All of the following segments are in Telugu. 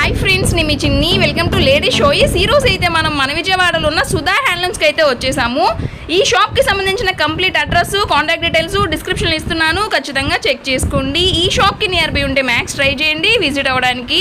హాయ్ ఫ్రెండ్స్ నేను మీ చిన్ని. వెల్కమ్ టు లేడీ షోయిస్ ఈరోజు అయితే మనం మన విజయవాడలో ఉన్న సుధా హ్యాండ్లూమ్స్కి అయితే వచ్చేసాము. ఈ షాప్కి సంబంధించిన complete address contact details description ఇస్తున్నాను. ఖచ్చితంగా చెక్ చేసుకోండి. ఈ షాప్కి నియర్ బై ఉంటే మ్యాక్స్ ట్రై చేయండి విజిట్ అవ్వడానికి.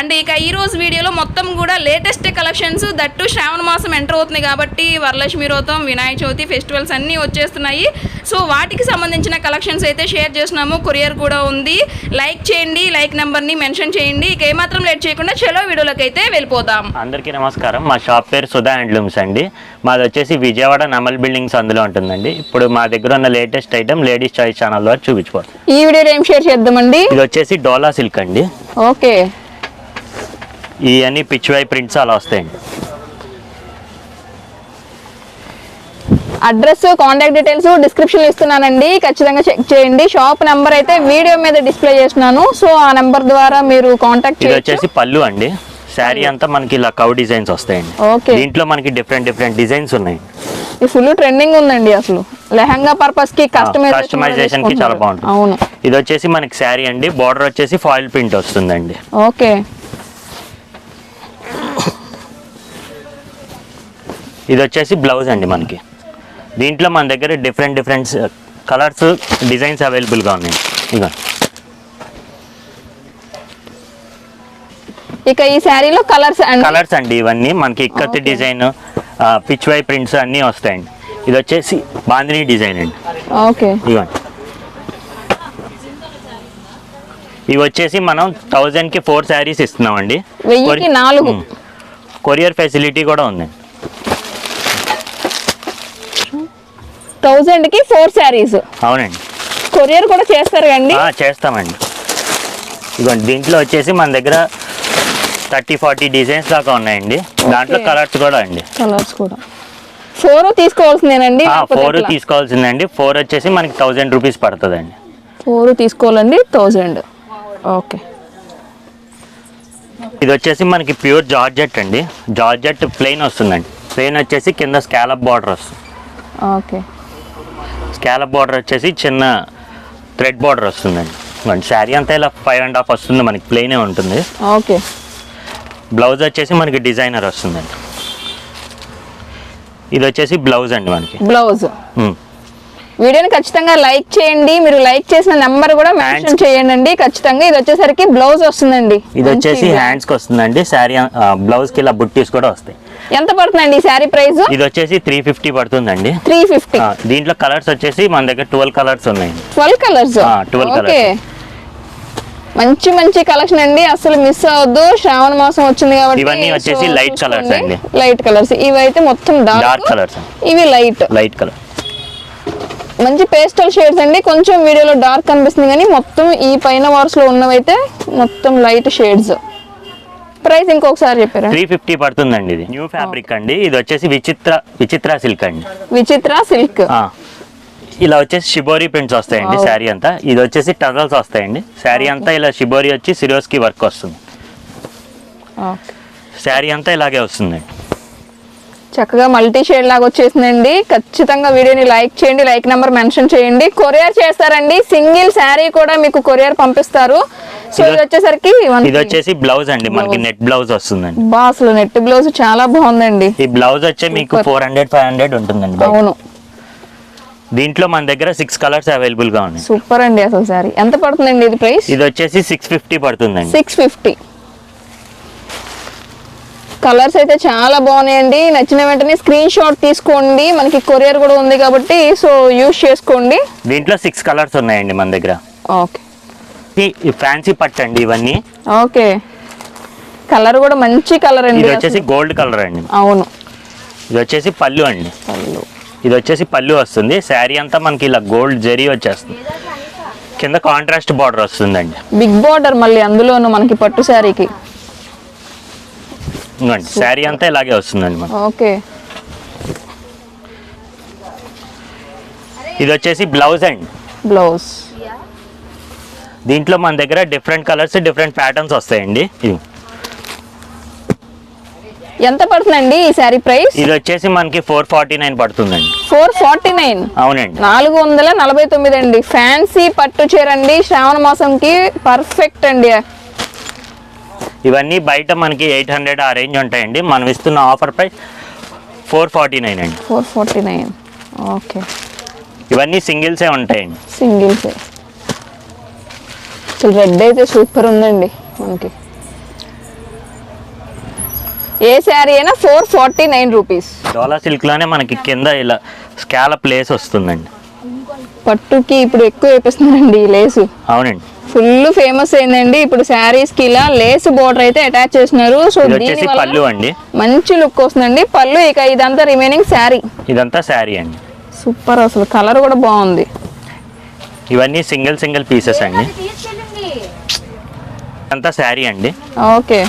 అండ్ ఇక ఈ రోజు వీడియోలో మొత్తం కూడా లేటెస్ట్ కలెక్షన్స్ దట్టు శ్రావణ మాసం ఎంటర్ అవుతుంది కాబట్టి వరలక్ష్మి వ్రతం వినాయక చవితి ఫెస్టివల్స్ అన్నీ వచ్చేస్తున్నాయి. సో వాటికి సంబంధించిన కలెక్షన్స్ అయితే షేర్ చేస్తున్నాము. కొరియర్ కూడా ఉంది. లైక్ చేయండి లైక్ నెంబర్ని మెన్షన్ చేయండి. ఇక ఏమాత్రం లేట్ చేయకుండా చలో వీడియోలోకి అయితే వెళ్ళిపోతాం. అందరికీ నమస్కారం. మా షాప్ పేరు సుధా హ్యాండ్లూమ్స్ అండి. మాది వచ్చేసి విజయవాడ నమల్ బిల్డింగ్స్ అందులో ఉంటుందండి. ఇప్పుడు మా దగ్గర ఉన్న latest item Ladies Choice channel ద్వారా చూపించుకోవాలి. ఈ వీడియోలో ఏం షేర్ చేద్దామండి? ఇది వచ్చేసి డోలా సిల్క్ అండి. ఓకే. ఇవన్నీ పిచ్ వై ప్రింట్స్ అలా వస్తాయండి. అడ్రస్ కాంటాక్ట్ డీటెయిల్స్ డిస్క్రిప్షన్ ఇస్తున్నానండి. ఖచ్చితంగా చెక్ చేయండి. షాప్ నెంబర్ అయితే వీడియో మీద డిస్ప్లే చేస్తున్నాను. సో ఆ నెంబర్ ద్వారా మీరు కాంటాక్ట్ వచ్చేసి పళ్ళు అండి. శారీ అంతా మనకి ఇలా కవ్ డిజైన్స్ వస్తాయండి. ఓకే దీంట్లో మనకి డిఫరెంట్ డిఫరెంట్ డిజైన్స్ ఉన్నాయి. ఫుల్ ట్రెండింగ్ ఉందండి అసలు. లెహంగా పర్పస్కి కస్టమైజేషన్ కస్టమైజేషన్కి చాలా బాగుంటుంది. అవును. ఇది వచ్చేసి మనకి శారీ అండి. బార్డర్ వచ్చేసి ఫాయిల్ ప్రింట్ వస్తుందండి. ఓకే ఇది వచ్చేసి బ్లౌజ్ అండి మనకి. దీంట్లో మన దగ్గర డిఫరెంట్ డిఫరెంట్ కలర్స్ డిజైన్స్ అవైలబుల్గా ఉన్నాయి. ఇక ఇక ఈ శారీలో కలర్స్ అండ్ కలర్స్ అండి ఇవన్నీ. మనకి ikat design Pichwai prints అన్నీ వస్తాయండి. ఇది వచ్చేసి బాందిని డిజైన్ అండి. ఓకే. ఇవ్వండి. ఇవి వచ్చేసి మనం థౌజండ్కి ఫోర్ శారీస్ ఇస్తున్నామండి. నాలుగు. కొరియర్ ఫెసిలిటీ కూడా ఉందండి థౌజండ్కి ఫోర్ శారీస్. అవునండి. కొరియర్ కూడా చేస్తారు ఆ, చేస్తామండి. ఇదిగోండి దీంట్లో వచ్చేసి మన దగ్గర థర్టీ ఫార్టీ డిజైన్స్ దాకా ఉన్నాయండి. దాంట్లో. కలర్స్ కూడా అండి. కలర్స్ కూడా. ఫోర్ తీసుకోవాల్సిందేనండి? ఫోర్ తీసుకోవాల్సిందండి. ఫోర్ వచ్చేసి మనకి థౌజండ్ రూపీస్ పడుతుందండి. ఫోర్ తీసుకోవాలండి థౌజండ్ ఓకే. ఇది వచ్చేసి మనకి ప్యూర్ జార్జెట్ అండి. జార్జెట్ ప్లెయిన్ వస్తుందండి. ప్లెయిన్ వచ్చేసి కింద స్కాలప్ బార్డర్ వస్తుంది. ఓకే. స్కాలప్ బార్డర్ వచ్చేసి చిన్న థ్రెడ్ బార్డర్ వస్తుందండి. శారీ అంతా ఇలా ఫైవ్ అండ్ హాఫ్ వస్తుంది మనకి ప్లెయినే ఉంటుంది. ఓకే. బ్లౌజ్ వచ్చేసి మనకి డిజైనర్ వస్తుందండి ఇది వచ్చేసి బ్లౌజ్ అండి మనకి. బ్లౌజ్. వీడియోని ఖచ్చితంగా లైక్ చేయండి. మీరు లైక్ చేసిన నెంబర్ కూడా మెన్షన్ చేయండి. అండి ఖచ్చితంగా ఇది వచ్చేసరికి బ్లౌజ్ వస్తుందండి. ఇది వచ్చేసి మంచి హ్యాండ్స్కి వస్తుందండి. శారీ బ్లౌజ్కి ఇలా బుట్టీస్ కూడా వస్తాయి. ఎంత పడుతుందండి ఈ శారీ ప్రైస్ ఇది వచ్చేసి త్రీ ఫిఫ్టీ పడుతుందండి. త్రీ ఫిఫ్టీ దీంట్లో కలర్స్ వచ్చేసి మన దగ్గర ట్వెల్వ్ కలర్స్ ఉన్నాయి. ట్వెల్వ్ కలర్స్ ఆ, 12 colours. ఓకే మంచి మంచి కలెక్షన్ అండి. అసలు మిస్ అవ్వద్దు. శ్రావణ మాసం వచ్చింది కాబట్టి ఇవన్నీ వచ్చేసి light colours అండి. లైట్ కలర్స్ ఇవి అయితే మొత్తం డార్క్ కలర్స్ ఇవి లైట్ లైట్ కలర్ మంచి పేస్టల్ షేడ్స్ అండి. కొంచెం వీడియోలో డార్క్ కనిపిస్తుంది కానీ మొత్తం ఈ పైన వార్స్లో ఉన్నవైతే మొత్తం లైట్ షేడ్స్ ప్రైస్ ఇంకొకసారి చెప్పారా? త్రీ ఫిఫ్టీ పడుతుందండి ఇది. న్యూ ఫ్యాబ్రిక్ అండి. ఇది వచ్చేసి విచిత్ర విచిత్ర సిల్క్ అండి. విచిత్ర సిల్క్ ఆ, ఇలా వచ్చేసి షిబోరి ప్రింట్స్ వస్తాయండి. శారీ అంతా. ఇది వచ్చేసి టజల్స్ వస్తాయండి. శారీ అంతా ఇలా షిబోరి వచ్చి సిరోస్కి వర్క్ వస్తుంది. శారీ అంతా ఇలాగే వస్తుందండి చక్కగా మల్టీ షేడ్ లాగా వచ్చేసిందండి. ఖచ్చితంగా వీడియోని లైక్ చేయండి లైక్ నెంబర్ మెన్షన్ చేయండి. కొరియర్ చేస్తారండి. సింగిల్ శారీ కూడా మీకు కొరియర్ పంపిస్తారు. సో ఇది- వచ్చేసరికి ఇది వచ్చేసి బ్లౌజ్ అండి. మనకి. నెట్ బ్లౌజ్ వస్తుందండి. బా అసలు నెట్ బ్లౌజ్ చాలా బాగుందండి. ఈ బ్లౌజ్ వచ్చే మీకు. ఫోర్ హండ్రెడ్ ఫైవ్ హండ్రెడ్ ఉంటుందండి. అవును. దీంట్లో మన దగ్గర సిక్స్ కలర్స్ అవైలబుల్గా ఉన్నాయి. సూపర్ అండి అసలు శారీ. ఎంత పడుతుందండి ఇది ప్రైస్? ఇది వచ్చేసి సిక్స్ ఫిఫ్టీ పడుతుందండి. సిక్స్ ఫిఫ్టీ కలర్స్ అయితే చాలా బాగున్నాయండి. నచ్చిన వెంటనే స్క్రీన్ షాట్ తీసుకోండి. మనకి కొరియర్ కూడా ఉంది కాబట్టి సో యూస్ చేసుకోండి. దీంట్లో సిక్స్ కలర్స్ ఉన్నాయండి మన దగ్గర. ఓకే ఈ ఫ్యాన్సీ పట్టు అండి ఇవన్నీ. ఓకే కలర్ కూడా మంచి కలర్ అండి ఇది వచ్చేసి. గోల్డ్ కలర్ అండి. అవును. ఇది వచ్చేసి పళ్ళు అండి. పళ్ళు. ఇది వచ్చేసి పళ్ళు వస్తుంది. శారీ అంతా మనకి ఇలా గోల్డ్ జరీ వచ్చేస్తుంది. కింద కాంట్రాస్ట్ బార్డర్ వస్తుందండి. బిగ్ బార్డర్ మళ్ళీ అందులోను మనకి పట్టు శారీకి. శారీ అంతా ఇలాగే వస్తుందండి ఓకే. ఇది వచ్చేసి బ్లౌజ్ అండి. బ్లౌజ్. దీంట్లో మన దగ్గర డిఫరెంట్ కలర్స్ డిఫరెంట్ ప్యాటర్న్స్ వస్తాయండి. ఇది ఎంత పడుతుందండి ఈ శారీ ప్రైస్? ఇది వచ్చేసి మనకి ఫోర్ ఫార్టీ నైన్ పడుతుందండి. ఫోర్ ఫార్టీ నైన్ అవునండి. నాలుగు వందల నలభై తొమ్మిది అండి. ఫ్యాన్సీ పట్టు చీర అండి. శ్రావణ మాసంకి పర్ఫెక్ట్ అండి. ఇవన్నీ బయట మనకి ఎయిట్ హండ్రెడ్ ఆ రేంజ్ ఉంటాయండి. మనం ఇస్తున్న offer price four forty nine అండి. ఫోర్ ఫార్టీ నైన్ ఓకే ఇవన్నీ సింగిల్సే ఉంటాయండి. సింగిల్స్ రెడ్ అయితే సూపర్ ఉందండి మనకి. ఏ శారీ అయినా four forty nine rupees. Dola సిల్క్లోనే మనకి కింద ఇలా స్కాల ప్లేస్ వస్తుందండి. పట్టుకి ఇప్పుడు ఎక్కువ వేపిస్తున్నారండి ఈ లేసు. అవునండి. ఫుల్ ఫేమస్ అయిందండి. ఇప్పుడు శారీస్కి ఇలా లేస్ బోర్డర్ అయితే అటాచ్ చేస్తున్నారు. సో ఇది వచ్చేసి దీని పళ్ళు అండి. మంచి లుక్ వస్తుందండి. పళ్ళు ఇక ఇదంతా రిమైనింగ్ శారీ. ఇదంతా శారీ అండి. సూపర్ అసలు. కలర్ కూడా బాగుంది. ఇవన్నీ సింగిల్ సింగిల్ పీసెస్ అండి. ఇదంతా శారీ అండి. ఓకే.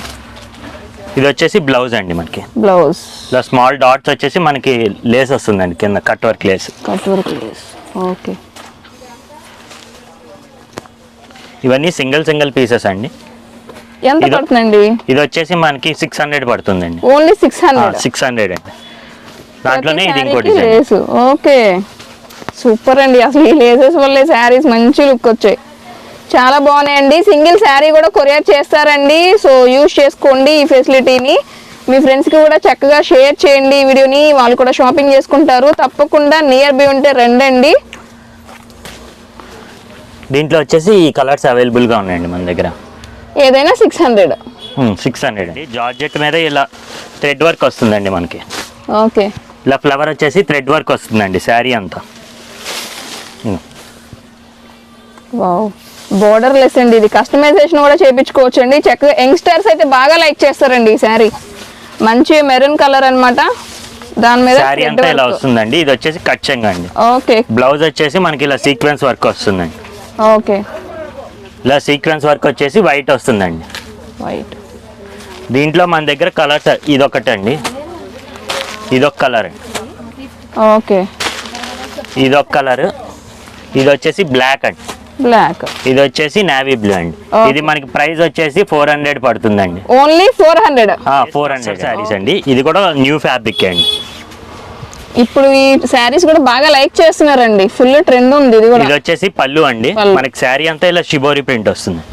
ఇది వచ్చేసి బ్లౌజ్ అండి మనకి. బ్లౌజ్ ఇలా స్మాల్ డాట్స్ వచ్చేసి మనకి లేస్ వస్తుందండి కింద cut work lace cut work lace okay ఇవన్నీ సింగిల్ సింగిల్ పీసెస్ అండి. ఎంత పడుతుందండి? ఇది వచ్చేసి మనకి సిక్స్ హండ్రెడ్ పడుతుందండి. Only six hundred six hundred అండి. దాంట్లోనే ఇది ఇంకోటి ఓకే సూపర్ అండి. అసలు ఈ లేసెస్ వల్లే శారీస్ మంచి లుక్ వచ్చాయి. చాలా బాగున్నాయండి. సింగిల్ శారీ కూడా కొరియర్ చేస్తారండి. సో యూజ్ చేసుకోండి ఈ ఫెసిలిటీని. మీ ఫ్రెండ్స్కి కూడా చక్కగా షేర్ చేయండి ఈ వీడియోని. వాళ్ళు కూడా షాపింగ్ చేసుకుంటారు. తప్పకుండా నియర్ బై ఉంటే రండండి. దీంట్లో వచ్చేసి ఈ కలర్స్ అవైలబుల్గా ఉన్నాయండి మన దగ్గర. ఏదైనా సిక్స్ హండ్రెడ్. సిక్స్ హండ్రెడ్ అండి. జార్జెట్ మీద ఇలా థ్రెడ్ వర్క్ వస్తుందండి మనకి. ఓకే. ఇలా ఫ్లవర్ వచ్చేసి థ్రెడ్ వర్క్ వస్తుందండి శారీ అంతా. వావ్. బోర్డర్ లెస్ అండి. ఇది కస్టమైజేషన్ కూడా చేయించుకోవచ్చు అండి చక్కగా యంగ్స్టర్స్ అయితే బాగా లైక్ చేస్తారండి ఈ శారీ మంచి మెరూన్ కలర్ అన్నమాట. దాని మీద శారీ అంతా ఇలా. వస్తుందండి. ఇది వచ్చేసి కచ్చంగా అండి. ఓకే బ్లౌజ్ వచ్చేసి మనకి ఇలా సీక్వెన్స్ వర్క్ వస్తుందండి. ఓకే ఇలా సీక్వెన్స్ వర్క్ వచ్చేసి వైట్ వస్తుందండి. వైట్ దీంట్లో మన దగ్గర కలర్స్ అండి ఇదొక కలర్ అండి ఓకే ఇదొక కలర్ ఇది వచ్చేసి బ్లాక్ అండి. బ్లాక్ ఇది వచ్చేసి నావీ బ్లూ అండి. ఇది మనకి ప్రైస్ వచ్చేసి ఫోర్ హండ్రెడ్ పడుతుందండి. Only four hundred four hundred saris అండి. ఇది కూడా న్యూ ఫ్యాబ్రిక్ అండి. ఇప్పుడు ఈ శారీస్ కూడా బాగా లైక్ చేస్తున్నారండి. ఫుల్ ట్రెండ్ ఉంది ఇది కూడా. ఇది వచ్చేసి పళ్ళు అండి. మనకి శారీ అంతా ఇలా షిబోరి ప్రింట్ వస్తుంది.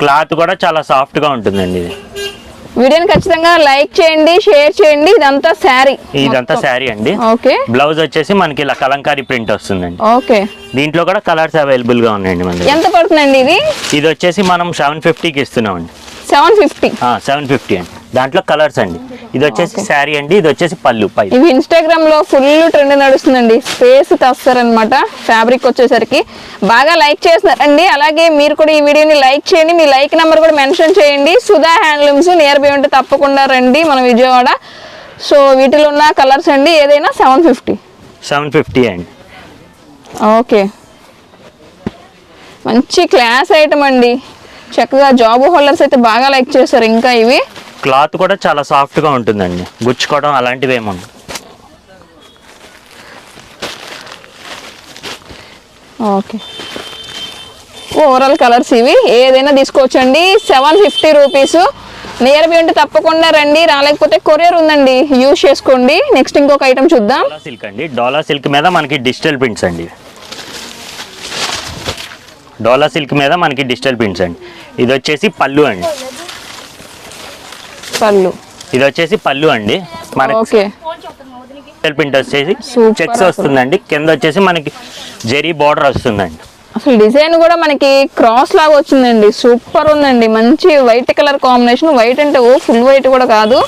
క్లాత్ కూడా చాలా సాఫ్ట్గా ఉంటుందండి ఇది. వీడియోని ఖచ్చితంగా లైక్ చేయండి షేర్ చేయండి. ఇదంతా శారీ ఇదంతా శారీ అండి. ఓకే. బ్లౌజ్ వచ్చేసి మనకి ఇలా కలంకారీ ప్రింట్ వస్తుందండి. ఓకే. దీంట్లో కూడా కలర్స్ అవైలబుల్గా ఉన్నాయండి మన దగ్గర. ఎంత పడుతుందండి ఇది? ఇది వచ్చేసి మనం సెవెన్ ఫిఫ్టీకి ఇస్తున్నామండి. సెవెన్ ఫిఫ్టీ సెవెన్ ఫిఫ్టీ అండి. దాంట్లో కలర్స్ అండి. ఇది వచ్చేసి శారీ అండి ఇది వచ్చేసి పళ్ళు పై ఇవి ఇన్స్టాగ్రామ్లో ఫుల్ ట్రెండ్ నడుస్తుందండి. స్పేస్ తెస్తారనమాట ఫ్యాబ్రిక్ వచ్చేసరికి. బాగా లైక్ చేస్తున్నారండి. అలాగే మీరు కూడా ఈ వీడియోని లైక్ చేయండి. మీ లైక్ నెంబర్ కూడా మెన్షన్ చేయండి. సుధా హ్యాండ్లూమ్స్ నియర్ బై ఉంటే తప్పకుండా రండి మన విజయవాడ. సో వీటిలో ఉన్న కలర్స్ అండి ఏదైనా సెవెన్ ఫిఫ్టీ సెవెన్ ఫిఫ్టీ అండి. ఓకే. మంచి క్లాస్ ఐటమ్ అండి. చక్కగా జాబ్ హోల్డర్స్ అయితే బాగా లైక్ చేస్తారు ఇంకా ఇవి. క్లాత్ కూడా చాలా సాఫ్ట్గా ఉంటుందండి. గుచ్చుకోవడం అలాంటివి ఏముండవు ఓకే. ఓవరాల్ కలర్స్ ఇవి. ఏదైనా తీసుకోవచ్చండి. Seven fifty rupees near by ఉంటే తప్పకుండా రండి. రాలేకపోతే కొరియర్ ఉందండి. యూజ్ చేసుకోండి. నెక్స్ట్ ఇంకొక ఐటమ్ చూద్దాం. సిల్క్ అండి. డోలా సిల్క్ మీద మనకి డిజిటల్ ప్రింట్స్ అండి. డోలా సిల్క్ మీద మనకి డిజిటల్ ప్రింట్స్ అండి. ఇది వచ్చేసి పళ్ళు అండి. పళ్ళు. ఇది వచ్చేసి పళ్ళు అండి. మనకి ప్రింట్ వచ్చేసి చెక్స్. వస్తుందండి. కింద వచ్చేసి మనకి జెరీ బార్డర్ వస్తుందండి. అసలు డిజైన్ కూడా మనకి క్రాస్ లాగా వచ్చిందండి. సూపర్ ఉందండి. మంచి వైట్ కలర్ కాంబినేషన్. వైట్ అంటే ఓ ఫుల్ వైట్ కూడా కాదు.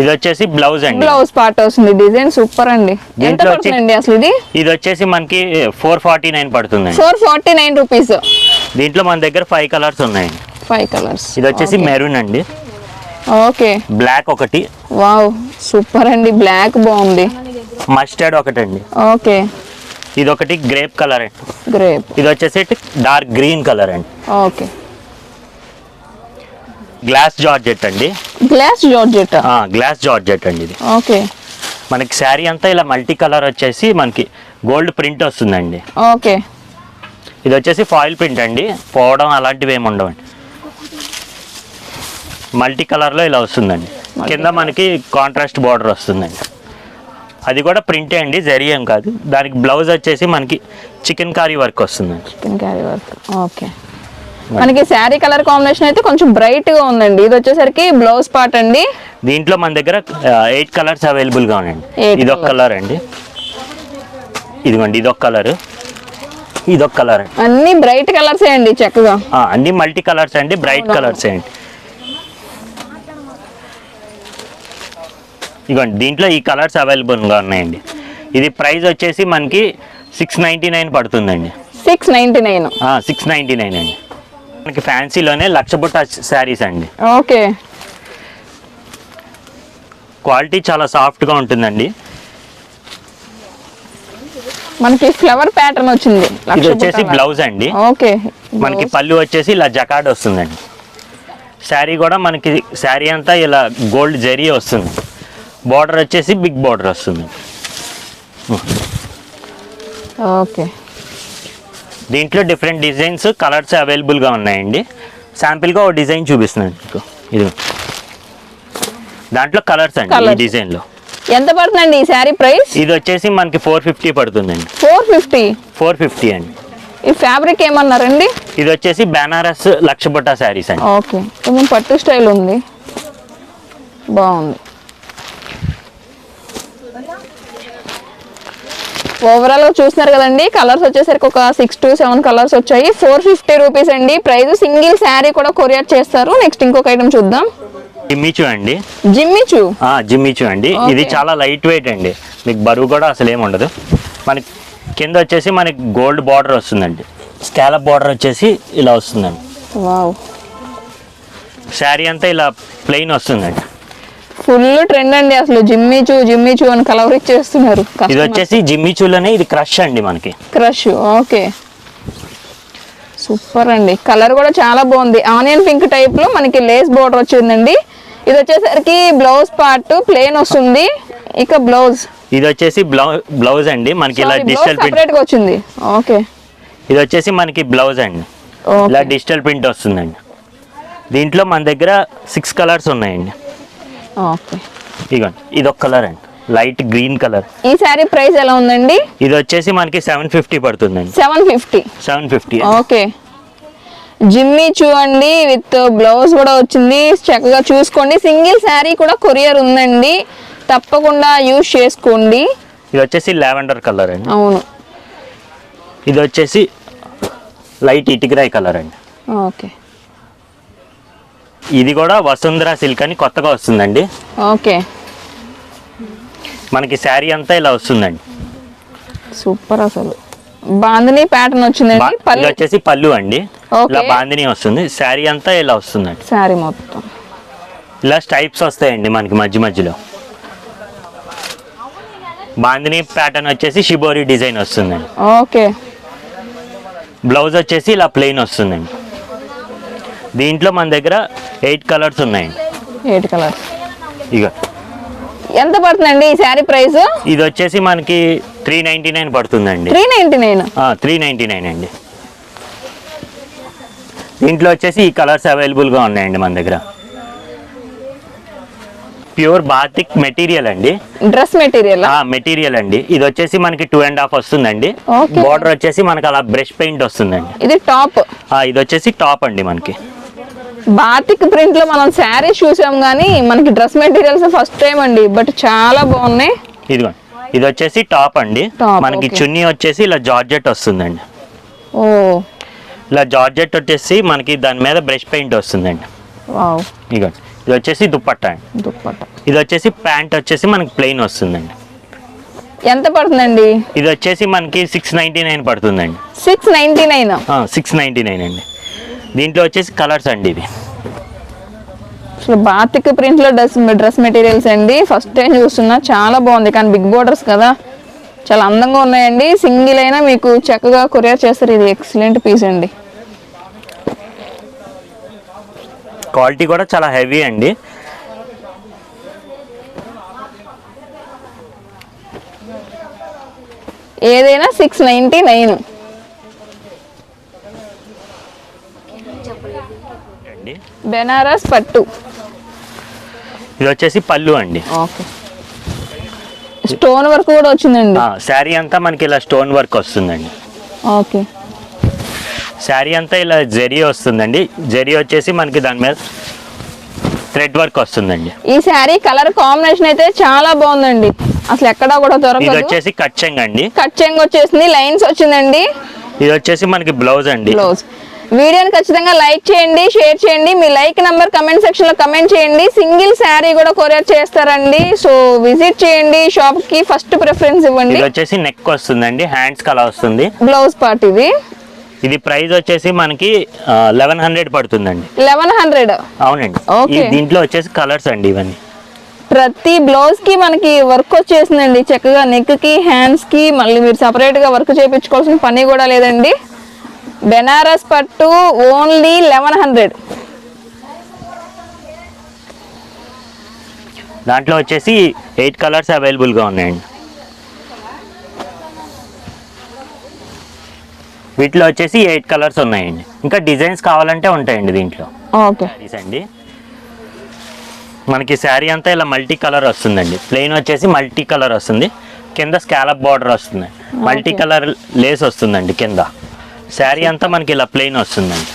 ఇది వచ్చేసి బ్లౌజ్ అండి. బ్లౌజ్ పార్ట్ వస్తుంది. డిజైన్ సూపర్ అండి. ఎంత పడుతుందండి అసలు ఇది? ఇది వచ్చేసి మనకి ఫోర్ ఫార్టీ నైన్ పడుతుందండి. Four forty nine rupees. దీంట్లో మన దగ్గర ఫైవ్ కలర్స్ ఉన్నాయండి. Five colours. ఇది వచ్చేసి మెరూన్ అండి. ఓకే. బ్లాక్ ఒకటి. వావ్ సూపర్ అండి. బ్లాక్ బాగుంది. మస్టర్డ్ ఒకటండి. ఓకే. ఇది ఒకటి గ్రేప్ కలర్ అండి. గ్రేప్ ఇది వచ్చేసి డార్క్ గ్రీన్ కలర్ అండి. ఓకే. గ్లాస్ జార్జెట్ అండి. Glass georgette? ఆ, గ్లాస్ జార్జెట్ అండి ఇది. ఓకే. మనకి శారీ అంతా ఇలా మల్టీ కలర్ వచ్చేసి మనకి గోల్డ్ ప్రింట్ వస్తుందండి. ఓకే. ఇది వచ్చేసి ఫాయిల్ ప్రింట్ అండి. పోవడం అలాంటివి ఏమి ఉండవండి. మల్టీ కలర్లో ఇలా వస్తుందండి. కింద మనకి కాంట్రాస్ట్ బార్డర్ వస్తుందండి. అది కూడా ప్రింటే అండి జరీ ఏం కాదు. దానికి బ్లౌజ్ వచ్చేసి మనకి చికెన్ కారీ వర్క్ వస్తుందండి. Chikankari work. ఓకే. మనకి శారీ కలర్ కాంబినేషన్ అయితే కొంచెం బ్రైట్గా ఉందండి. ఇది వచ్చేసరికి బ్లౌజ్ పార్ట్ అండి. దీంట్లో మన దగ్గర ఎయిట్ కలర్స్ అవైలబుల్గా ఉన్నాయండి. Eight ఇదొక కలర్. అండి. ఇదిగోండి ఇదొక కలర్. ఇదొక కలర్ అండి. అన్ని బ్రైట్ కలర్స్ అండి చక్కగా. అన్ని మల్టీ కలర్స్ అండి బ్రైట్ కలర్స్ అండి. ఇదిగోండి దీంట్లో ఈ కలర్స్ అవైలబుల్గా ఉన్నాయండి. ఇది ప్రైస్ వచ్చేసి మనకి సిక్స్ నైంటీ నైన్ పడుతుందండి. Six ninety nine. Six ninety nine అండి. మనకి ఫ్యాన్సీలోనే లక్ష బుట్ట శారీస్ అండి. ఓకే. క్వాలిటీ చాలా సాఫ్ట్గా ఉంటుందండి. మనకి ఫ్లవర్ ప్యాటర్న్ వచ్చింది. ఇది వచ్చేసి బ్లౌజ్ అండి. ఓకే. మనకి పళ్ళు వచ్చేసి ఇలా జకాడ్ వస్తుందండి. శారీ కూడా మనకి శారీ అంతా ఇలా గోల్డ్ జరీ వస్తుంది. బార్డర్ వచ్చేసి బిగ్ బార్డర్ వస్తుంది. ఓకే. దీంట్లో డిఫరెంట్ డిజైన్స్ కలర్స్ అవైలబుల్గా ఉన్నాయండి. శాంపిల్గా ఒక డిజైన్ చూపిస్తున్నాను మీకు. ఇది. దాంట్లో కలర్స్ అండి ఈ. డిజైన్లో ఎంత పడుతుందండి ఈ శారీ ప్రైస్? ఇది వచ్చేసి మనకి ఫోర్ ఫిఫ్టీ పడుతుందండి. ఫోర్ ఫిఫ్టీ ఫోర్ ఫిఫ్టీ అండి. ఈ ఫ్యాబ్రిక్ ఏమన్నారండి? ఇది వచ్చేసి బెనారస్ లక్ష బుట్ట శారీస్ అండి. ఓకే. కొంచెం పట్టు స్టైల్ ఉంది. బాగుంది. ఓవరాల్గా చూస్తున్నారు కదండి కలర్స్ వచ్చేసరికి ఒక సిక్స్ టు సెవెన్ కలర్స్ వచ్చాయి. ఫోర్ ఫిఫ్టీ రూపీస్ అండి. ప్రైస్ సింగిల్ శారీ కూడా కొరియర్ చేస్తారు. నెక్స్ట్ ఇంకొక ఐటమ్ చూద్దాం. జిమ్మిచూ అండి. జిమ్మిచు జిమ్మిచూ అండి. ఇది చాలా లైట్ వెయిట్ అండి. మీకు బరువు కూడా అసలు ఏమి ఉండదు. మనకి కింద వచ్చేసి మనకి గోల్డ్ బార్డర్ వస్తుందండి. స్కాలప్ బార్డర్ వచ్చేసి ఇలా వస్తుందండి. వావ్ శారీ అంతా ఇలా ప్లెయిన్ వస్తుందండి. ఫుల్ ట్రెండ్ అండి అసలు జిమ్మిచు జిమ్మిచు అని కలవర్ ఇచ్చేస్తున్నారు ఇది వచ్చేసి జిమ్మిచూలోనే ఇది క్రష్ అండి మనకి. Crush okay. సూపర్ అండి. కలర్ కూడా చాలా బాగుంది. ఆనియన్ పింక్ టైప్లో మనకి లేస్ బోర్డర్ వచ్చిందండి. ఇది వచ్చేసరికి బ్లౌజ్ పార్ట్ ప్లేన్ వస్తుంది. ఇక బ్లౌజ్ ఇది వచ్చేసి బ్లౌజ్ బ్లౌజ్ అండి. మనకి ఇలా డిజిటల్ ప్రింట్ వచ్చింది. ఓకే. ఇది వచ్చేసి మనకి బ్లౌజ్ అండి. ఇలా డిజిటల్ ప్రింట్ వస్తుందండి. దీంట్లో మన దగ్గర సిక్స్ కలర్స్ ఉన్నాయండి. ఓకే. ఇగోండి ఇది ఒక కలర్ అండి. Light green colour. ఈ శారీ ప్రైస్ ఎలా ఉందండి? ఇది వచ్చేసి మనకి సెవెన్ ఫిఫ్టీ పడుతుందండి. Seven fifty. Seven fifty okay. జిమ్మి చూడండి విత్ బ్లౌజ్ కూడా వచ్చింది. చక్కగా చూసుకోండి. సింగిల్ శారీ కూడా కొరియర్ ఉందండి. తప్పకుండా యూజ్ చేసుకోండి. ఇది వచ్చేసి లావెండర్ కలర్ అండి. అవును. ఇది వచ్చేసి లైట్ ఇటిగ్రాయ్ కలర్ అండి. ఓకే. ఇది కూడా వసుంధర సిల్క్ అని కొత్తగా వస్తుందండి. ఓకే. మనకి శారీ అంతా ఇలా వస్తుందండి. సూపర్ అసలు. బాందిని ప్యాటర్న్ వచ్చిందండి. పల్లి వచ్చేసి పళ్ళు అండి. ఇలా బాందిని వస్తుంది. శారీ అంతా ఇలా వస్తుందండి. శారీ మొత్తం. ఇలా స్టైప్స్ వస్తాయండి మనకి మధ్య మధ్యలో. బాందిని ప్యాటర్న్ వచ్చేసి షిబోరి డిజైన్ వస్తుందండి. ఓకే. బ్లౌజ్ వచ్చేసి ఇలా ప్లెయిన్ వస్తుందండి. దీంట్లో మన దగ్గర ఎయిట్ కలర్స్ ఉన్నాయండి ఎయిట్ కలర్ ఇక ఎంత పడుతుందండి ఈ శారీ ప్రైస్? ఇది వచ్చేసి మనకి త్రీ నైంటీ నైన్ పడుతుందండి. Three ninety nine? Three ninety nine అండి. దీంట్లో వచ్చేసి ఈ కలర్స్ అవైలబుల్గా ఉన్నాయండి మన దగ్గర. ప్యూర్ బాతిక్ మెటీరియల్ అండి. Dress material? మెటీరియల్ అండి. ఇది వచ్చేసి మనకి టూ అండ్ హాఫ్ వస్తుందండి. బార్డర్ వచ్చేసి మనకి అలా బ్రష్ పెయింట్ వస్తుందండి. ఇది టాప్. ఇది వచ్చేసి టాప్ అండి మనకి. బాతిక్ ప్రింట్లో మనం శారీస్ చూసాం కానీ మనకి డ్రెస్ మెటీరియల్స్ ఫస్ట్ టైం అండి బట్ చాలా బాగున్నాయి. ఇదిగోండి. ఇది వచ్చేసి టాప్ అండి. మనకి. చున్నీ వచ్చేసి ఇలా జార్జెట్ వస్తుందండి. ఓ. ఇలా జార్జెట్ వచ్చేసి మనకి దాని మీద బ్రష్ పెయింట్ వస్తుందండి. వావ్. ఇదిగోండి. ఇది వచ్చేసి దుప్పట్టా అండి. దుప్పట ఇది వచ్చేసి ప్యాంట్ వచ్చేసి మనకి ప్లెయిన్ వస్తుందండి. ఎంత పడుతుందండి? ఇది వచ్చేసి మనకి సిక్స్ నైంటీ నైన్ పడుతుందండి. Six ninety nine six ninety nine అండి. దీంట్లో వచ్చేసి కలర్స్ అండి ఇది అసలు బాతిక్ ప్రింట్లో డ్రెస్ డ్రెస్ మెటీరియల్స్ అండి. ఫస్ట్ టైం చూస్తున్నా చాలా బాగుంది. కానీ బిగ్ బోర్డర్స్ కదా. చాలా అందంగా ఉన్నాయండి. సింగిల్ అయినా మీకు చక్కగా కొరియర్ చేస్తారు. ఇది ఎక్సలెంట్ పీస్ అండి. క్వాలిటీ కూడా చాలా హెవీ అండి. ఏదైనా సిక్స్ నైంటీ నైన్ అండి. బెనారస్ పట్టు. ఇది వచ్చేసి పళ్ళు అండి. ఓకే. స్టోన్ వర్క్ కూడా వచ్చిందండి. శారీ అంతా మనకి ఇలా స్టోన్ వర్క్ వస్తుందండి. ఓకే. శారీ అంతా ఇలా జరీ వస్తుందండి. జరీ వచ్చేసి మనకి దాని మీద థ్రెడ్ వర్క్ వస్తుందండి. ఈ శారీ కలర్ కాంబినేషన్ అయితే చాలా బాగుందండి. అసలు ఎక్కడా కూడా ఇది దొరకదు వచ్చేసి కట్ చెంగ్ అండి. కట్ చెంగ్ వచ్చేసింది లైన్స్ వచ్చిందండి. ఇది వచ్చేసి మనకి బ్లౌజ్ అండి. బ్లౌజ్. వీడియోని ఖచ్చితంగా లైక్ చేయండి షేర్ చేయండి. మీ లైక్ నంబర్ కమెంట్ సెక్షన్లో కమెంట్ చేయండి. సింగిల్ శారీ కూడా కొరియర్ చేస్తారండి. సో విజిట్ చేయండి. షాప్కి ఫస్ట్ ప్రిఫరెన్స్ ఇవ్వండి. ఇది వచ్చేసి నెక్ వస్తుందండి. హ్యాండ్స్ కలా వస్తుంది. బ్లౌజ్ పార్ట్ ఇది. ఇది ప్రైస్ వచ్చేసి మనకి లెవెన్ హండ్రెడ్ పడుతుందండి. లెవెన్ హండ్రెడ్ అవునండి. దీంట్లో వచ్చేసి కలర్స్ అండి ఇవన్నీ. ప్రతి బ్లౌజ్కి మనకి వర్క్ వచ్చేసిందండి చక్కగా నెక్కి హ్యాండ్స్కి మళ్ళీ మీరు సపరేట్గా వర్క్ చేయించుకోవాల్సిన పని కూడా లేదండి. బెనారస్ పట్టు ఓన్లీ లెవెన్ హండ్రెడ్. దాంట్లో వచ్చేసి ఎయిట్ కలర్స్ అవైలబుల్గా ఉన్నాయండి. వీటిలో వచ్చేసి ఎయిట్ కలర్స్ ఉన్నాయండి. ఇంకా డిజైన్స్ కావాలంటే ఉంటాయండి దీంట్లో. శారీస్ అండి. మనకి శారీ అంతా ఇలా మల్టీ కలర్ వస్తుందండి. ప్లెయిన్ వచ్చేసి మల్టీ కలర్ వస్తుంది. కింద స్కాలప్ బార్డర్ వస్తుంది. మల్టీ కలర్ లేస్ వస్తుందండి కింద. శారీ అంతా మనకి ఇలా ప్లెయిన్ వస్తుందండి.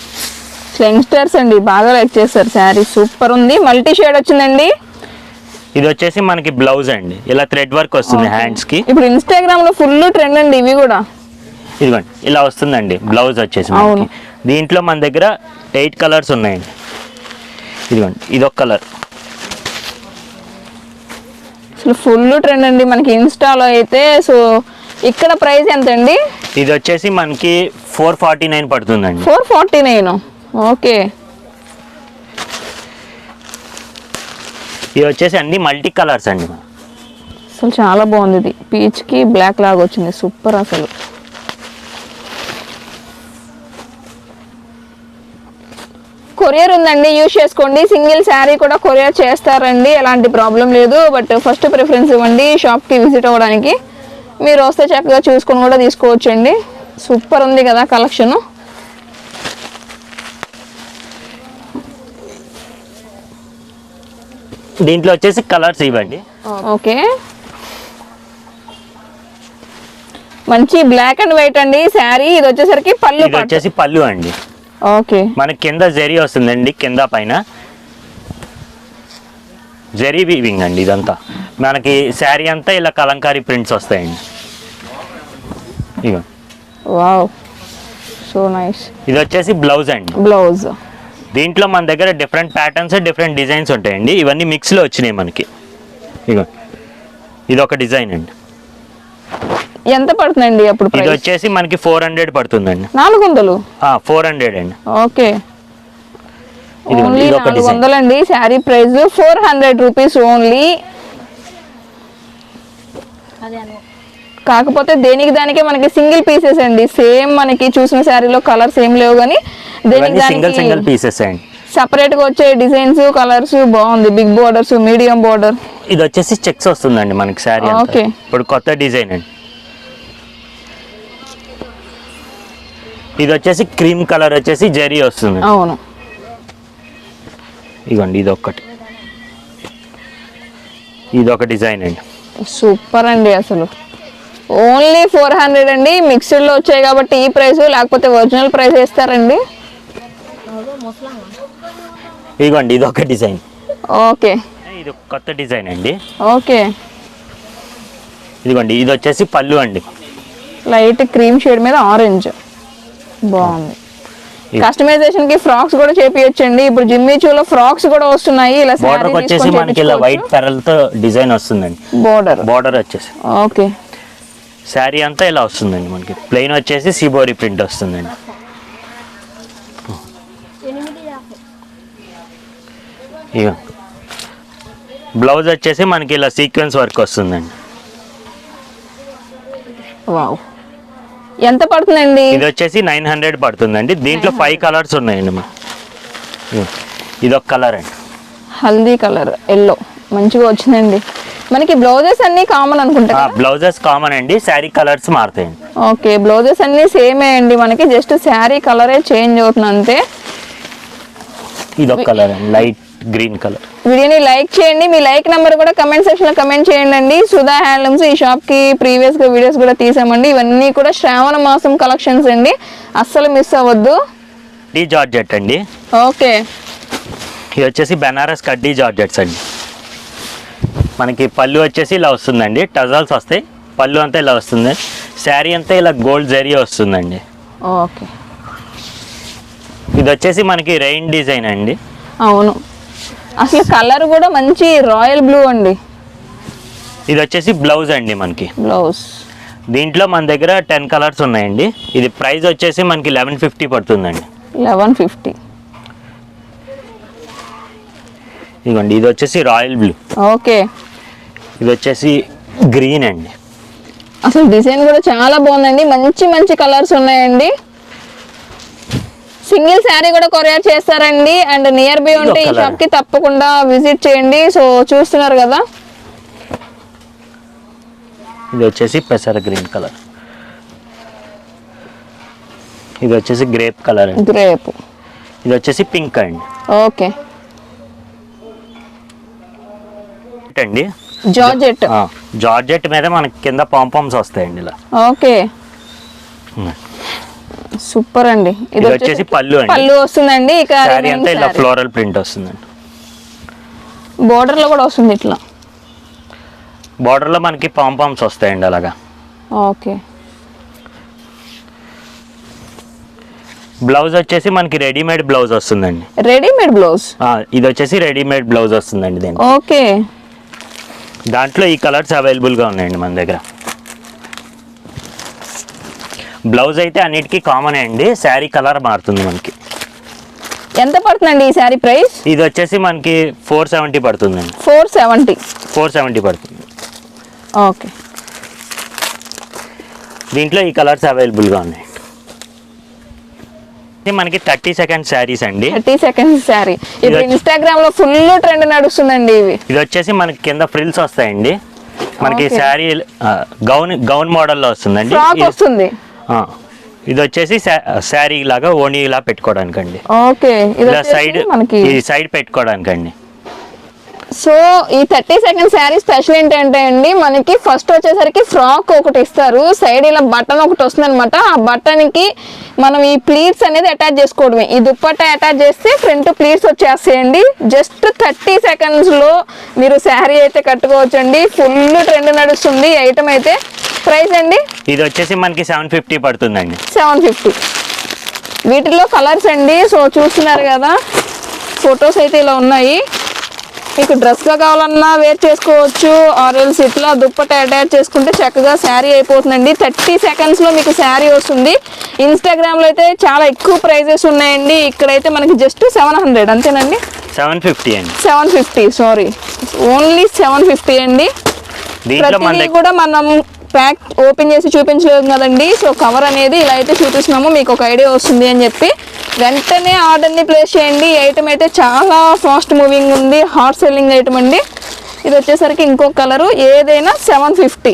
యంగ్స్టర్స్ అండి బాగా లైక్ చేస్తారు శారీ. సూపర్ ఉంది. మల్టీ షేడ్ వచ్చిందండి? ఇది వచ్చేసి మనకి బ్లౌజ్ అండి. ఇలా థ్రెడ్ వర్క్ వస్తుంది హ్యాండ్స్కి ఇప్పుడు ఇన్స్టాగ్రామ్లో ఫుల్ ట్రెండ్ అండి ఇవి కూడా. ఇదిగోండి ఇలా వస్తుందండి. బ్లౌజ్ వచ్చేసి. మనకి. దీంట్లో మన దగ్గర ఎయిట్ కలర్స్ ఉన్నాయండి. ఇదిగోండి ఇదొక కలర్ అసలు ఫుల్ ట్రెండ్ అండి. మనకి ఇన్స్టాలో అయితే సో ఇక్కడ ప్రైస్ ఎంత అండి ఇది వచ్చేసి మనకి ఫోర్ ఫార్టీ నైన్ పడుతుందండి. Four forty nine okay. ఇది వచ్చేసి అన్ని మల్టీ కలర్స్ అండి. అసలు చాలా బాగుంది ఇది. పీచ్కి బ్లాక్ లాగా వచ్చింది. సూపర్ అసలు. కొరియర్ ఉందండి. యూజ్ చేసుకోండి. సింగిల్ శారీ కూడా కొరియర్ చేస్తారండి. ఎలాంటి ప్రాబ్లం లేదు. బట్ ఫస్ట్ ప్రిఫరెన్స్ ఇవ్వండి. షాప్కి విజిట్ అవ్వడానికి. మీరు వస్తే చక్కగా చూసుకొని కూడా తీసుకోవచ్చండి. సూపర్ ఉంది కదా కలెక్షన్. దీంట్లో వచ్చేసి కలర్స్ ఇవ్వండి. ఓకే. మంచి బ్లాక్ అండ్ వైట్ అండి శారీ. ఇది వచ్చేసరికి పళ్ళు ఇది వచ్చేసి పళ్ళు అండి. ఓకే. మనకి కింద జరీ వస్తుందండి కింద పైన. జరీ వీవింగ్ అండి ఇదంతా. మనకి శారీ అంతా ఇలా కలంకారీ ప్రింట్స్ వస్తాయండి. ఇగో. వావ్. So nice. ఇది వచ్చేసి బ్లౌజ్ అండి. బ్లౌజ్. దీంట్లో మన దగ్గర డిఫరెంట్ ప్యాటర్న్స్ డిఫరెంట్ డిజైన్స్ ఉంటాయండి. ఇవన్నీ మిక్స్లో వచ్చినాయి మనకి. ఇగో. ఇది ఒక డిజైన్ అండి. ఎంత పడుతుందండి అప్పుడు ఇది వచ్చేసి మనకి ఫోర్ హండ్రెడ్ పడుతుందండి. నాలుగు వందలు ఫోర్ హండ్రెడ్ అండి. ఓకే. ఇది ఓన్లీ నాలుగు డిజైన్. వందలండి sari price four hundred rupees only. కాకపోతే దేనికి దానికే మనకి సింగిల్ పీసెస్ అండి. సేమ్ మనకి చూసిన శారీలో కలర్స్ ఏం లేవు కానీ దేనికి సింగిల్ పీసెస్ అండి. సపరేట్గా వచ్చే డిజైన్స్ కలర్స్ బాగుంది. Big borders medium border. ఇది వచ్చేసి చెక్స్ వస్తుందండి మనకి శారీ Okay. ఇప్పుడు కొత్త డిజైన్ అండి. ఇది వచ్చేసి క్రీమ్ కలర్ వచ్చేసి జరీ వస్తుంది. అవును. ఇదిగోండి ఇది ఒక్కటి. ఇది ఒక డిజైన్ అండి. సూపర్ అండి అసలు. ఓన్లీ ఫోర్ హండ్రెడ్ అండి. మిక్స్డ్లో వచ్చాయి కాబట్టి ఈ ప్రైస్ లేకపోతే ఒరిజినల్ ప్రైస్ ఇస్తారండి ఇదిగోండి ఇది ఒక డిజైన్. ఓకే. ఇది ఒక కొత్త డిజైన్ అండి. ఓకే. ఇదిగోండి ఇది వచ్చేసి పళ్ళు అండి. లైట్ క్రీమ్ షేడ్ మీద ఆరెంజ్. బాగుంది. కస్టమైజేషన్కి ఫ్రాక్స్ కూడా చేపియొచ్చండి. ఇప్పుడు జిమ్మిచూలో ఫ్రాక్స్ కూడా వస్తున్నాయి. ఇలా బార్డర్ వచ్చేసి మనకి ఇలా వైట్ పెరల్తో డిజైన్ వస్తుందండి. బోర్డర్ బార్డర్ వచ్చేసి. ఓకే. శారీ అంతా ఇలా వస్తుందండి మనకి. ప్లెయిన్ వచ్చేసి సిబోరి ప్రింట్ వస్తుందండి. ఇక బ్లౌజ్ వచ్చేసి మనకి ఇలా సీక్వెన్స్ వర్క్ వస్తుందండి. వావ్ ఎంత పడుతుందండి? ఇది వచ్చేసి నైన్ హండ్రెడ్ పడుతుందండి. దీంట్లో ఫైవ్ కలర్స్ ఉన్నాయండి ఇది ఒక కలర్ అండి. హల్దీ కలర్ ఎల్లో మంచిగా వచ్చిందండి. మనకి బ్లౌజెస్ అన్ని కామన్ అనుకుంటా? బ్లౌజెస్ కామన్ అండి శారీ కలర్స్ మారుతాయండి. ఓకే బ్లౌజెస్ అన్ని సేమే అండి మనకి జస్ట్ శారీ కలరే చేంజ్ అవుతుంది అంతే. ఇది ఒక కలర్ లైట్ గ్రీన్ కలర్. వీడియోని లైక్ చేయండి మీ లైక్ నెంబర్ కూడా కమెంట్ సెక్షన్లో కమెంట్ చేయండి అండి. సుధా హ్యాండ్లూమ్స్ ఈ షాప్కి ప్రీవియస్గా వీడియోస్ కూడా తీసామండి. ఇవన్నీ కూడా శ్రావణ మాసం కలెక్షన్స్ అండి. అస్సలు మిస్ అవ్వద్దు. కడ్డీ జార్జెట్ అండి. ఓకే. ఇది వచ్చేసి బెనారస్ కడ్డీ జార్జెట్స్ అండి. మనకి పళ్ళు వచ్చేసి ఇలా వస్తుందండి. టజల్స్ వస్తాయి. పళ్ళు అంతా ఇలా వస్తుంది. శారీ అంతా ఇలా గోల్డ్ జరీ వస్తుందండి. ఓకే. ఇది వచ్చేసి మనకి రెయిన్ డిజైన్ అండి. అవును. అసలు కలర్ కూడా మంచి రాయల్ బ్లూ అండి. ఇది వచ్చేసి బ్లౌజ్ అండి మనకి. బ్లౌజ్. దీంట్లో మన దగ్గర టెన్ కలర్స్ ఉన్నాయండి. ఇది ప్రైస్ వచ్చేసి మనకి లెవెన్ ఫిఫ్టీ పడుతుందండి. Eleven fifty. ఇదిగోండి ఇది వచ్చేసి రాయల్ బ్లూ. ఓకే. ఇది వచ్చేసి గ్రీన్ అండి. అసలు డిజైన్ కూడా చాలా బాగుందండి. మంచి మంచి కలర్స్ ఉన్నాయండి. సింగిల్ శారీ కూడా కొరియర్ చేస్తారండి. అండ్ నియర్ బై ఉంటే ఈ. షాప్కి తప్పకుండా విజిట్ చేయండి. సో చూస్తున్నారు కదా. ఇది వచ్చేసి పెసర గ్రీన్ కలర్. ఇది వచ్చేసి గ్రేప్ కలర్ అండి. గ్రేప్. ఇది వచ్చేసి పింక్ అండి. ఓకే. అండి. జార్జెట్. జార్జెట్ మీద మనకి కింద పాంపామ్స్ వస్తాయండి ఇలా. ఓకే. సూపర్ అండి. ఇది వచ్చేసి పళ్ళు అండి. పళ్ళు వస్తుందండి ఇక శారీ అంతా ఇలా ఫ్లోరల్ ప్రింట్ వస్తుందండి. బోర్డర్లో కూడా వస్తుంది ఇట్లా? Border లో మనకి పాంపామ్స్ వస్తాయండి అలాగా. ఓకే. బ్లౌజ్ వచ్చేసి మనకి రెడీమేడ్ బ్లౌజ్ వస్తుందండి. Readymade blouse? ఇది వచ్చేసి రెడీమేడ్ బ్లౌజ్ వస్తుందండి దీనికి. ఓకే. దాంట్లో ఈ కలర్స్ అవైలబుల్గా ఉన్నాయండి మన దగ్గర. బ్లౌజ్ అయితే అన్నిటికీ కామన్ అండి. శారీ కలర్ మారుతుంది మనకి. ఎంత పడుతుందండి ఈ శారీ ప్రైస్? ఇది వచ్చేసి మనకి ఫోర్ సెవెంటీ పడుతుందండి. ఫోర్ సెవెంటీ ఫోర్ సెవెంటీ పడుతుంది. ఓకే. దీంట్లో ఈ కలర్స్ అవైలబుల్గా ఉన్నాయి. ఇది మనకి థర్టీ సెకండ్ శారీస్ అండి. Thirty seconds sari. ఇప్పుడు ఇన్స్టాగ్రామ్లో ఫుల్ ట్రెండ్ నడుస్తుందండి ఇవి. ఇది వచ్చేసి మనకి కింద ఫ్రిల్స్ వస్తాయండి. మనకి. శారీ గౌన్ గౌన్ మోడల్లో వస్తుందండి. ఫ్రాక్ ఇది- వస్తుంది. ఇది వచ్చేసి శారీ లాగా ఓణి ఇలా పెట్టుకోవడానికండి. ఓకే. ఇది ఇలా వచ్చేసి సైడ్ మనకి ఈ సైడ్ పెట్టుకోవడానికండి. సో ఈ థర్టీ సెకండ్ శారీ స్పెషల్ ఏంటంటే అండి మనకి ఫస్ట్ వచ్చేసరికి ఫ్రాక్ ఒకటి ఇస్తారు. సైడ్ ఇలా బటన్ ఒకటి వస్తుంది అనమాట ఆ బటన్కి మనం ఈ ప్లీట్స్ అనేది అటాచ్ చేసుకోవడమే. ఈ దుప్పట్టా అటాచ్ చేస్తే ఫ్రంట్ ప్లీట్స్ వచ్చేస్తాయండి. జస్ట్ థర్టీ సెకండ్స్లో మీరు శారీ అయితే కట్టుకోవచ్చండి. ఫుల్ ట్రెండ్ నడుస్తుంది. ఐటమ్ అయితే ప్రైస్ అండి? ఇది వచ్చేసి మనకి సెవెన్ ఫిఫ్టీ పడుతుందండి. Seven fifty. వీటిలో కలర్స్ అండి. సో చూస్తున్నారు కదా ఫొటోస్ అయితే ఇలా ఉన్నాయి. మీకు డ్రెస్గా కావాలన్నా వేర్ చేసుకోవచ్చు ఆరెల్స్ ఇట్లా దుప్పట అటాచ్ చేసుకుంటే చక్కగా శారీ అయిపోతుందండి. థర్టీ సెకండ్స్లో మీకు శారీ వస్తుంది. ఇన్స్టాగ్రామ్లో అయితే చాలా ఎక్కువ ప్రైజెస్ ఉన్నాయండి. ఇక్కడైతే మనకి జస్ట్ సెవెన్ హండ్రెడ్ అంతేనండి? సెవెన్ ఫిఫ్టీ అండి. Seven fifty sorry. Only seven fifty అండి. ప్రతిదీ కూడా మనం ప్యాక్ ఓపెన్ చేసి చూపించలేదు కదండి. సో కవర్ అనేది ఇలా అయితే చూపిస్తున్నాము. మీకు ఒక ఐడియా వస్తుంది అని చెప్పి. వెంటనే ఆర్డర్ని ప్లేస్ చేయండి. ఈ ఐటమ్ అయితే చాలా ఫాస్ట్ మూవింగ్ ఉంది. హాట్ సెల్లింగ్ ఐటమ్ అండి. ఇది వచ్చేసరికి ఇంకో కలరు ఏదైనా సెవెన్ ఫిఫ్టీ